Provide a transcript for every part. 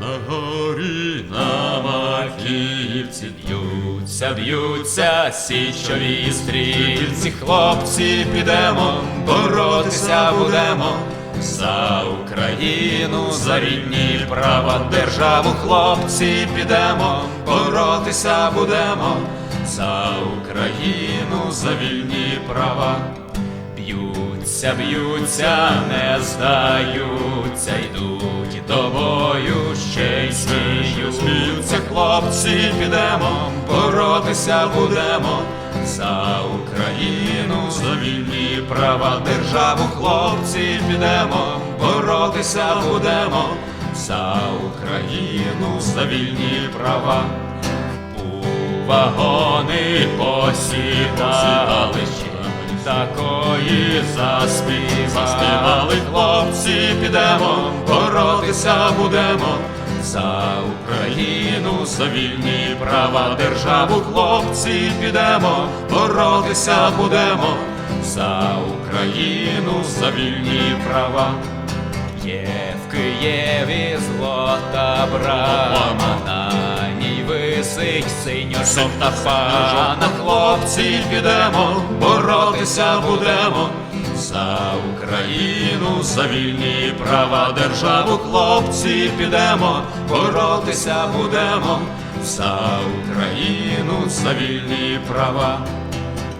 На горі на маківці б'ються, б'ються січові стрільці, хлопці, підемо, боротися будемо. За Україну, за рідні права, державу, хлопці, підемо, боротися будемо. За Україну, за вільні права. Б'ються, б'ються, не здаються, йдуть до хлопці, підемо, боротися будемо за Україну, за вільні права, державу, хлопці, підемо, боротися будемо за Україну, за вільні права. У вагони посідали такої заспівали. Хлопці, підемо, боротися будемо за Україну, за вільні права, державу, хлопці, підемо, боротися будемо. За Україну, за вільні права. Є в Києві злота брама, на ній висить синьо жовта фана. Хлопці підемо, боротися будемо за Україну, за вільні права, державу, хлопці підемо, боротися будемо. За Україну, за вільні права.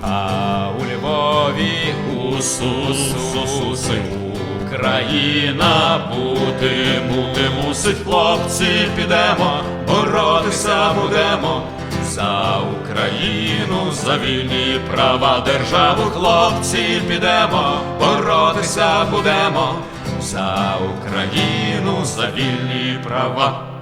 А у Львові у Сусуси Україна бути, бути мусить, хлопці, підемо, боротися будемо за Україну, за вільні права, державу, хлопці, підемо, боротися будемо за Україну, за вільні права.